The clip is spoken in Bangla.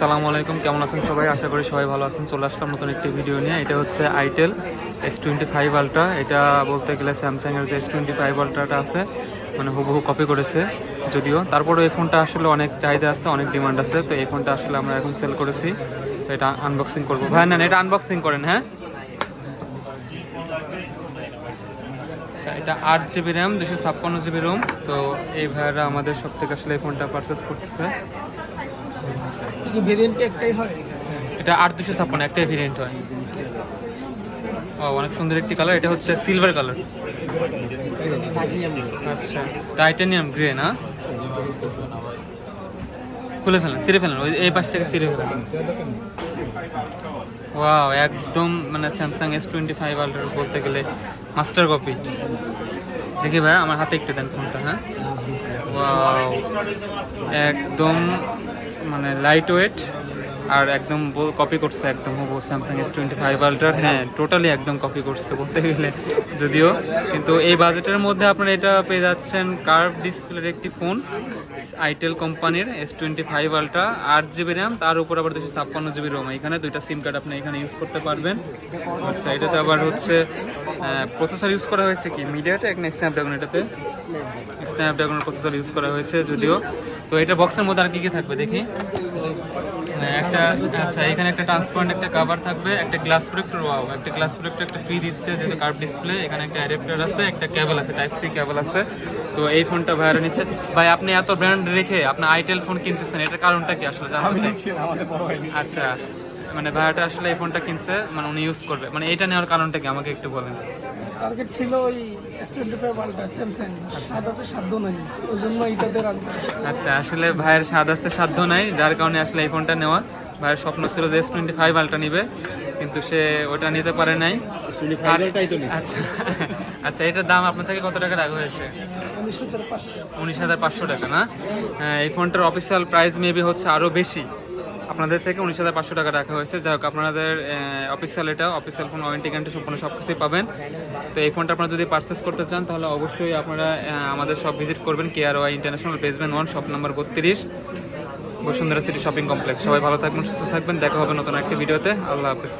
আসসালামু আলাইকুম, কেমন আছেন সবাই? আশা করি সবাই ভালো আছেন। চলে আসলাম নতুন একটি ভিডিও নিয়ে। এটা হচ্ছে itel S twenty five ultra এটা বলতে গেলে স্যামসাংয়ের যে এস টোয়েন্টি ফাইভ আলট্রাটা আছে মানে হুবহু কপি করেছে যদিও। তারপরে এই ফোনটা আসলে অনেক চাহিদা আছে, অনেক ডিমান্ড আছে। তো এই ফোনটা আসলে আমরা এখন সেল করেছি। তো এটা আনবক্সিং করব। ভাই, না এটা আনবক্সিং করেন হ্যাঁ? আচ্ছা এটা আট জিবি র্যাম দুশো ছাপ্পান্ন জিবি রোম তো এই ভাইয়ারা আমাদের সব থেকে আসলে এই ফোনটা পারচেস করতেছে। কি ভেরিয়েন্টটা একটাই হয়? এটা আট দুশো ছাপ্পান্ন, একটাই ভেরিয়েন্ট হয়। ও অনেক সুন্দর একটি কালার এটা হচ্ছে সিলভার কালার আচ্ছা টাইটানিয়াম গ্রে না? খুলে ফেলেন সিরে ফেলেন, ওই এই পাশ থেকে সিরে ফেলেন। ওয়াও একদম মানে Samsung S twenty five ultra বলতে গেলে মাস্টার কপি দেখি ভাই, আমার হাতে একটু দেন ফোনটা হ্যাঁ? ওয়াও একদম মানে লাইট ওয়েট আর একদম কপি করছে একদম হব স্যামসাং এস টোয়েন্টি ফাইভ আল্ট্রার হ্যাঁ টোটালি একদম কপি করছে বলতে গেলে, যদিও। কিন্তু এই বাজেটের মধ্যে আপনারা এটা পেয়ে যাচ্ছেন কার্ভ ডিসপ্লের একটি ফোন আইটেল কোম্পানির এস টোয়েন্টি ফাইভ আলট্রা আট জিবি র্যাম তার উপর আবার দুশো ছাপ্পান্ন জিবি রোম এখানে দুইটা সিম কার্ড আপনি এখানে ইউজ করতে পারবেন। আচ্ছা এটাতে আবার হচ্ছে প্রসেসর ইউজ করা হয়েছে কি? মিডিয়াটেক না স্ন্যাপড্রাগন এটাতে? স্ন্যাপড্রাগনের প্রসেসর ইউজ করা হয়েছে, যদিও। তো এটা বক্সের মধ্যে আর কী কী থাকবে দেখি? একটা আচ্ছা এখানে একটা ট্রান্সপারেন্ট একটা কভার থাকবে একটা গ্লাস প্রোটেক্টর ওয়াও একটা গ্লাস প্রোটেক্টর একটা ফ্রি দিচ্ছে যেহেতু কার্ভ ডিসপ্লে এখানে একটা অ্যাডাপ্টার আছে একটা কেবল আছে টাইপ সি কেবল আছে। তো এই ফোনটা ভাইরা নিচ্ছে। ভাই আপনি এত ব্র্যান্ড রেখে আপনি আইটেল ফোন কিনতেছেন এটার কারণটা কি আসলে জানা আচ্ছা। মানে ভাইয়াটা আসলে এই ফোনটা কিনছে মানে উনি ইউজ করবে। মানে এটা নেওয়ার কারণটা কি? আমাকে একটু বলেন। টার্গেট ছিল ওই স্যামসাং আছে সাধ্য নাই। জন্য আচ্ছা আসলে ভাইয়ের স্বাদ আসতে সাধ্য নাই। যার কারণে আসলে এই ফোনটা নেওয়া। ভাইয়ের স্বপ্ন ছিল যে এস টোয়েন্টি ফাইভ আলটা নিবে কিন্তু সে ওটা নিতে পারে নাই। আচ্ছা আচ্ছা এটার দাম আপনার থেকে কত টাকা রাখা হয়েছে? উনিশ হাজার পাঁচশো। উনিশ হাজার পাঁচশো টাকা না? হ্যাঁ, এই ফোনটার অফিসিয়াল প্রাইস মেবি হচ্ছে আরও বেশি। আপনাদের থেকে উনিশ হাজার পাঁচশো টাকা রাখা হয়েছে। যাই হোক, আপনাদের অফিসিয়াল এটা অফিসিয়াল ফোন ওয়ারেন্টি গ্যারান্টি সম্পূর্ণ সব কিছুই পাবেন। তো এই ফোনটা আপনারা যদি পারচেস করতে চান, তাহলে অবশ্যই আপনারা আমাদের সব ভিজিট করবেন KR Y international basement one shop number বত্রিশ, বসুন্ধরা সিটি শপিং কমপ্লেক্স সবাই ভালো থাকবেন, সুস্থ থাকবেন। দেখা হবে নতুন একটা ভিডিওতে আল্লাহ হাফিজ।